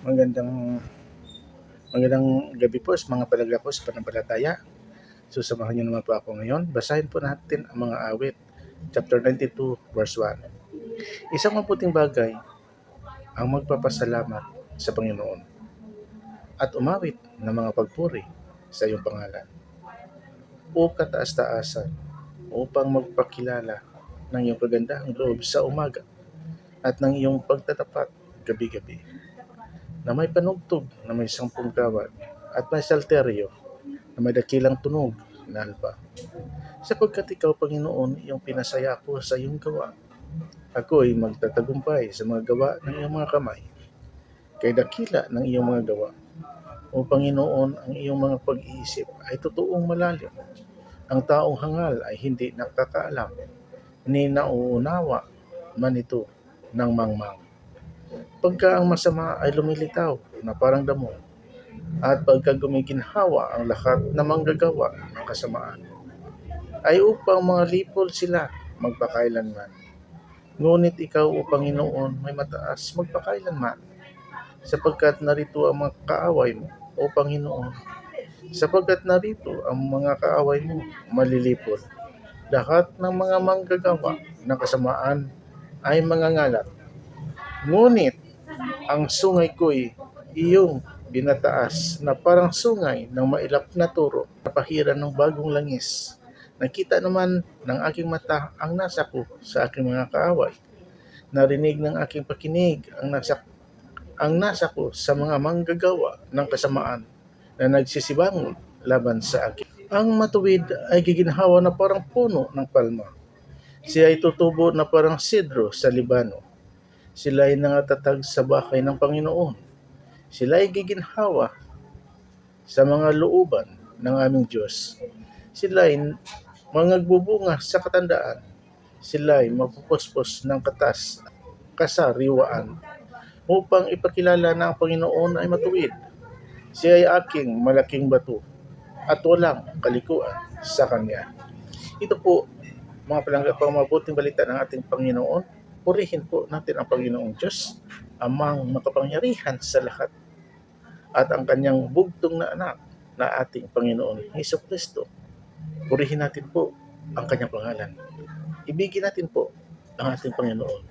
Magandang magandang gabi po sa mga palagla ko sa pananampalataya. So samahan niyo naman po ako ngayon. Basahin po natin ang mga awit. Chapter 92, verse 1. Isang mabuting bagay ang magpapasalamat sa Panginoon at umawit ng mga pagpuri sa iyong pangalan o kataas-taasan upang magpakilala ng iyong kagandahang loob sa umaga at ng iyong pagtatapat gabi-gabi na may panugtog na may sampung kawat at may salteryo na may dakilang tunog na alpa. Sapagkat ikaw, Panginoon, iyong pinasaya ko sa iyong gawa. Ako ay magtatagumpay sa mga gawa ng iyong mga kamay. Kay dakila ng iyong mga gawa. O Panginoon, ang iyong mga pag-iisip ay totoong malalim. Ang taong hangal ay hindi nakakaalam, ni nauunawa man ito ng mangmang. Pagka ang masama ay lumilitaw na parang damo, at pagka gumiginhawa ang lahat na manggagawa ng kasamaan, ay upang mga lipol sila magpakailanman. Ngunit ikaw, O Panginoon, may mataas magpakailanman, sapagkat narito ang mga kaaway mo, O Panginoon, sapagkat narito ang mga kaaway mo malilipol. Lahat ng mga manggagawa ng kasamaan ay mangangalat. Ngunit ang sungay ko'y iyong binataas na parang sungay ng mailap na turo na pahiran ng bagong langis. Nakita naman ng aking mata ang nasa ko sa aking mga kaaway. Narinig ng aking pakinig ang nasa ang nasa ko sa mga manggagawa ng kasamaan na nagsisibangon laban sa akin. Ang matuwid ay giginhawa na parang puno ng palma. Siya ay tutubo na parang sidro sa Libano. Sila ay nangatatag sa bahay ng Panginoon. Sila ay giginhawa sa mga looban ng aming Diyos. Sila ay mangagbubunga sa katandaan. Sila ay mapupuspos ng katas, kasariwaan, upang ipakilala na ang Panginoon ay matuwid. Siya ay aking malaking bato at walang kalikuan sa Kanya. Ito po, mga palangga, pang mabuting balita ng ating Panginoon. Purihin po natin ang Panginoong Diyos, amang makapangyarihan sa lahat, at ang kanyang bugtong na anak na ating Panginoon, Heso Kristo. Purihin natin po ang kanyang pangalan. Ibigin natin po ang ating Panginoon.